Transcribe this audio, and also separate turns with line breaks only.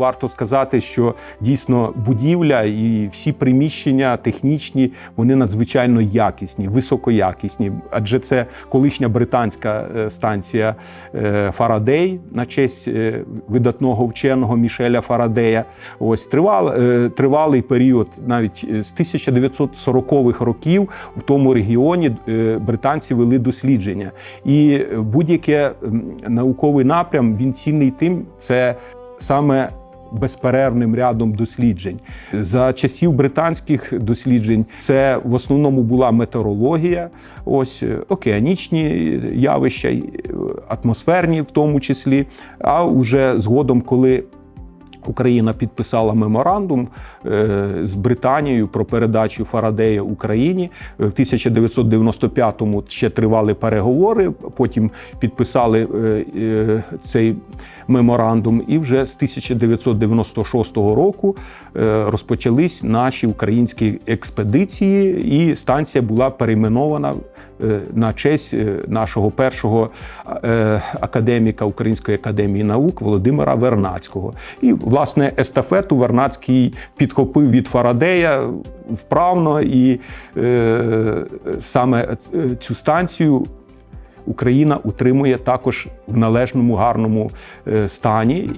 варто сказати, що дійсно будівля і всі приміщення технічні, вони надзвичайно якісні, високоякісні. Адже це колишня британська е, станція е, Фарадей на честь е, видатного вченого Мішеля Фарадея. Ось тривал, тривалий період, навіть з 1940-х років в тому регіоні британці вели дослідження. І будь-яке науковий напрям він цінний тим, це саме безперервним рядом досліджень. За часів британських досліджень це в основному була метеорологія, ось е, океанічні явища, е, атмосферні в тому числі. А вже згодом, коли Україна підписала меморандум е, з Британією про передачу Фарадея Україні. В 1995-му ще тривали переговори. Потім підписали цей меморандум. І вже з 1996 року е, розпочались наші українські експедиції, і станція була перейменована е, на честь е, нашого першого академіка Української академії наук Володимира Вернацького. І власне естафету Вернацький підхопив від Фарадея вправно, і саме цю станцію. Україна утримує також в належному гарному е, стані.